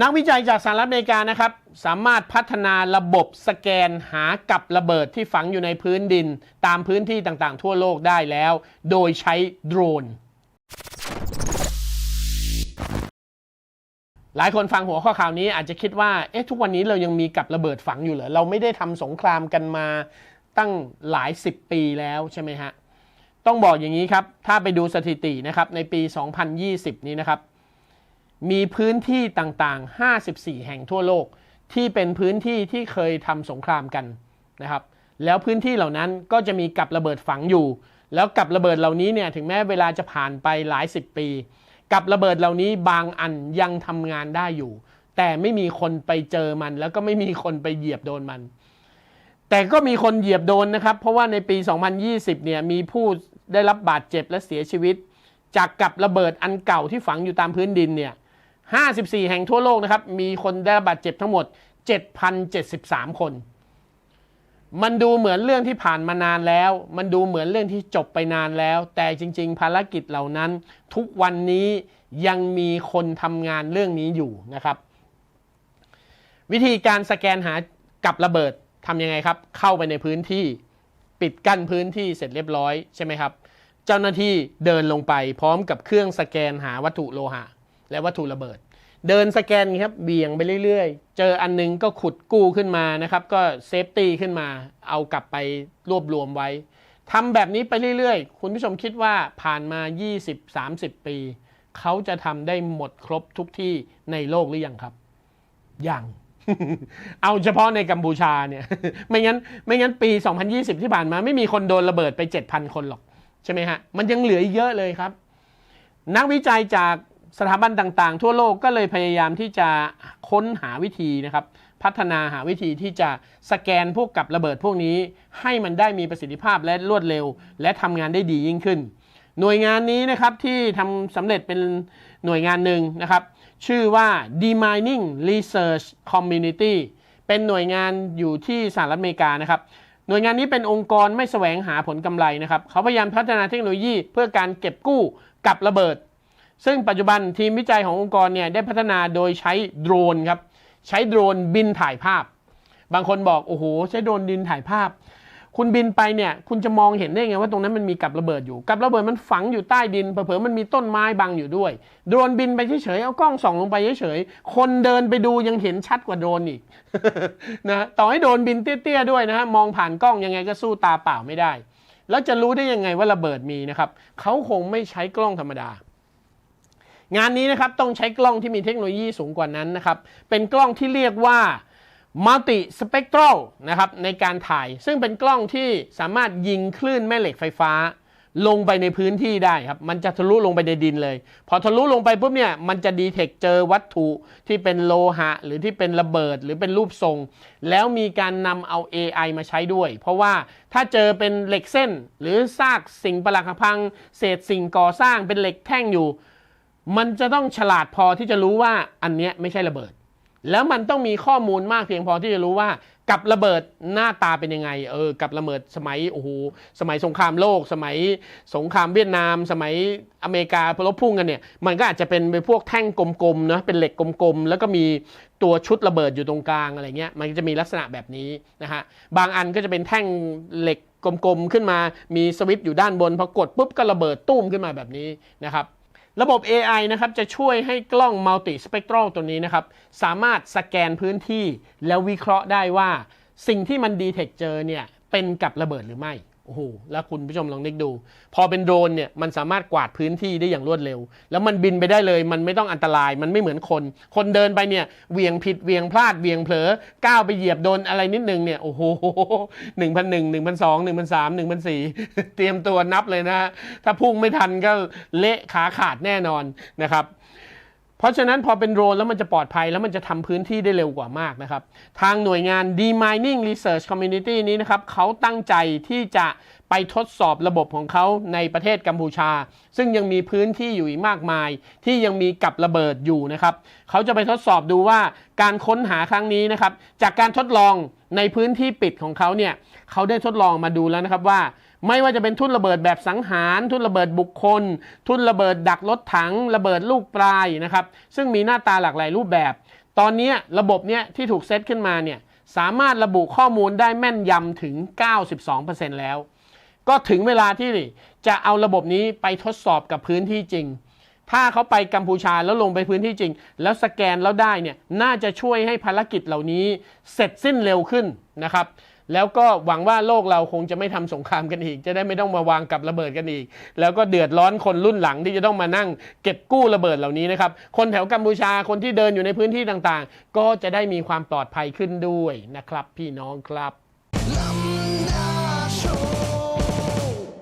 นักวิจัยจากสหรัฐอเมริกานะครับ สามารถพัฒนาระบบสแกนหากับระเบิดที่ฝังอยู่ในพื้นดิน ตามพื้นที่ต่างๆ ทั่วโลกได้แล้ว โดยใช้โดรน หลายคนฟังหัวข้อข่าวนี้อาจจะคิดว่า เอ๊ะทุกวันนี้เรายังมีกับระเบิดฝังอยู่เหรอ เราไม่ได้ทำสงครามกันมาตั้งหลายสิบปีแล้วใช่ไหมฮะ ต้องบอกอย่างนี้ครับ ถ้าไปดูสถิตินะครับในปี 2020 นี้นะครับ มีพื้นที่ต่างๆ 54 แห่งทั่วโลก ที่เป็นพื้นที่ที่เคยทำสงครามกันนะครับ แล้วพื้นที่เหล่านั้นก็จะมีกับระเบิดฝังอยู่ แล้วกับระเบิดเหล่านี้เนี่ยถึงแม้เวลาจะผ่านไปหลายสิบปี กับระเบิดเหล่านี้บางอันยังทำงานได้อยู่ แต่ไม่มีคนไปเจอมัน แล้วก็ไม่มีคนไปเหยียบโดนมัน แต่ก็มีคนเหยียบโดนนะครับ เพราะว่าในปี 2020 เนี่ยมีผู้ได้รับบาดเจ็บและเสียชีวิต จากกับระเบิดอันเก่าที่ฝังอยู่ตามพื้นดินเนี่ย 54 แห่งทั่วโลกนะครับ มีคนได้รับบาดเจ็บทั้งหมด 7,073 คน มันดูเหมือนเรื่องที่ผ่านมานานแล้ว มันดูเหมือนเรื่องที่จบไปนานแล้ว แต่จริง ๆ ภารกิจเหล่านั้น ทุกวันนี้ยังมีคนทำงานเรื่องนี้อยู่นะครับ วิธีการสแกนหากับระเบิดทำยังไงครับ เข้าไปในพื้นที่ปิดกั้นพื้นที่เสร็จเรียบร้อยใช่ไหมครับ เจ้าหน้าที่เดินลงไปพร้อมกับเครื่องสแกนหาวัตถุโลหะ และวัตถุระเบิด เดินสแกนครับเบี่ยงไปเรื่อยๆ เจออันนึงก็ขุดกู้ขึ้นมานะครับ ก็เซฟตี้ขึ้นมา เอากลับไปรวบรวมไว้ทำแบบนี้ไปเรื่อยๆ คุณผู้ชมคิดว่าผ่านมา 20-30 ปี เขาจะทำได้หมดครบทุกที่ในโลกหรือยังครับ ยัง เอาเฉพาะในกัมพูชาเนี่ย ไม่งั้นไม่งั้นปี 2020 ที่ผ่านมา ไม่มีคนโดนระเบิดไป 7,000 คนหรอก ใช่ไหมฮะ มันยังเหลืออีกเยอะเลยครับ นักวิจัยจาก สถาบันต่างๆ ทั่วโลกก็เลยพยายามที่จะค้นหาวิธีนะครับ พัฒนาหาวิธีที่จะสแกนพวกกับระเบิดพวกนี้ ให้มันได้มีประสิทธิภาพและรวดเร็ว และทำงานได้ดียิ่งขึ้น หน่วยงานนี้นะครับที่ทำสำเร็จเป็นหน่วยงานหนึ่งนะครับ ชื่อว่า Demining Research Community เป็นหน่วยงานอยู่ที่สหรัฐอเมริกานะครับหน่วยงานนี้เป็นองค์กรไม่แสวงหาผลกำไรนะครับเขาพยายามพัฒนาเทคโนโลยีเพื่อการเก็บกู้กับระเบิด ซึ่งปัจจุบันทีมวิจัยขององค์กรเนี่ยได้พัฒนาโดยใช้โดรนครับ ใช้โดรนบินถ่ายภาพ บางคนบอกโอ้โหใช้โดรนบินถ่ายภาพ คุณบินไปเนี่ยคุณจะมองเห็นได้ไงว่าตรงนั้นมันมีกับระเบิดอยู่ กับระเบิดมันฝังอยู่ใต้ดินเผลอๆมันมีต้นไม้บังอยู่ด้วย โดรนบินไปเฉยๆเอากล้องส่องลงไปเฉยๆคนเดินไปดูยังเห็นชัดกว่าโดรนอีกนะต่อให้โดรนบินเตี้ยๆด้วยนะฮะมองผ่านกล้องยังไงก็สู้ตาเปล่าไม่ได้ แล้วจะรู้ได้ยังไงว่าระเบิดมีนะครับเขาคงไม่ใช้กล้องธรรมดา งานนี้นะครับต้องใช้กล้องที่มีเทคโนโลยีสูงกว่านั้นนะครับ เป็นกล้องที่เรียกว่า multi spectral นะครับในการถ่าย ซึ่งเป็นกล้องที่สามารถยิงคลื่นแม่เหล็กไฟฟ้า ลงไปในพื้นที่ได้ครับ มันจะทะลุลงไปในดินเลย พอทะลุลงไปปุ๊บเนี่ย มันจะดีเทคเจอวัตถุที่เป็นโลหะ หรือที่เป็นระเบิดหรือเป็นรูปทรง แล้วมีการนำเอา AI มาใช้ด้วย เพราะว่าถ้าเจอเป็นเหล็กเส้น หรือซากสิ่งประหลักหักพัง เศษสิ่งก่อสร้างเป็นเหล็กแท่งอยู่ มันจะต้องฉลาดพอที่จะรู้ว่าอันเนี้ยไม่ใช่ระเบิด แล้วมันต้องมีข้อมูลมากเพียงพอที่จะรู้ว่ากับระเบิดหน้าตาเป็นยังไง เออ กับระเบิดสมัยโอ้โหสมัยสงครามโลก สมัยสงครามเวียดนาม สมัยอเมริกาพลบพุ่งกันเนี่ย มันก็อาจจะเป็นไปพวกแท่งกลมๆนะเป็นเหล็กกลมๆ แล้วก็มีตัวชุดระเบิดอยู่ตรงกลางอะไรเงี้ย มันก็จะมีลักษณะแบบนี้นะฮะ บางอันก็จะเป็นแท่งเหล็กกลมๆขึ้นมา มีสวิตช์อยู่ด้านบนพอกดปุ๊บก็ระเบิดตุ้มขึ้นมาแบบนี้นะครับ ระบบ AI นะครับจะช่วยให้กล้องมัลติสเปกตรัลตัวนี้นะครับ สามารถสแกนพื้นที่แล้ววิเคราะห์ได้ว่า สิ่งที่มันดีเทคเจอเนี่ยเป็นกับระเบิดหรือไม่ โอ้โหแล้วคุณผู้ชมลองนึกดู พอเป็นโดรนเนี่ยมันสามารถกวาดพื้นที่ได้อย่างรวดเร็ว แล้วมันบินไปได้เลย มันไม่ต้องอันตรายมันไม่เหมือนคน คนเดินไปเนี่ยเวียงผิดเวียงพลาดเวียงเผลอก้าวไปเหยียบโดนอะไรนิดนึงเนี่ยโอ้โหหนึ่งพันหนึ่งหนึ่งพันสองหนึ่งพันสามหนึ่งพันสี่เตรียมตัวนับเลยนะ ถ้าพุ่งไม่ทันก็เละขาขาดแน่นอนนะครับ เพราะฉะนั้นพอเป็นโดรนแล้วมันจะปลอดภัยแล้วมันจะทำพื้นที่ได้เร็วกว่ามากนะครับ ทางหน่วยงาน Demining Research Community นี้นะครับเขาตั้งใจที่จะไปทดสอบระบบของเขาในประเทศกัมพูชา ซึ่งยังมีพื้นที่อยู่อีกมากมาย ที่ยังมีกับระเบิดอยู่นะครับเขาจะไปทดสอบดูว่าการค้นหาครั้งนี้นะครับจากการทดลองในพื้นที่ปิดของเขาเนี่ยเขาได้ทดลองมาดูแล้วนะครับว่า ไม่ว่าจะเป็นทุ่นระเบิดแบบสังหาร ทุ่นระเบิดบุคคล ทุ่นระเบิดดักรถถัง ระเบิดลูกปลายนะครับ ซึ่งมีหน้าตาหลากหลายรูปแบบ ตอนนี้ระบบเนี้ยที่ถูกเซตขึ้นมาเนี่ยสามารถระบุข้อมูลได้แม่นยำถึง 92%แล้ว ก็ถึงเวลาที่จะเอาระบบนี้ไปทดสอบกับพื้นที่จริง ถ้าเขาไปกัมพูชาแล้วลงไปพื้นที่จริง แล้วสแกนแล้วได้เนี่ยน่าจะช่วยให้ภารกิจเหล่านี้เสร็จสิ้นเร็วขึ้นนะครับ แล้วก็หวังว่าโลกเราคงจะไม่ทำสงครามกันอีก จะได้ไม่ต้องมาวางกับระเบิดกันอีก แล้วก็เดือดร้อนคนรุ่นหลังที่จะต้องมานั่งเก็บกู้ระเบิดเหล่านี้นะครับ คนแถวกัมพูชาคนที่เดินอยู่ในพื้นที่ต่างๆ ก็จะได้มีความปลอดภัยขึ้นด้วยนะครับ พี่น้องครับ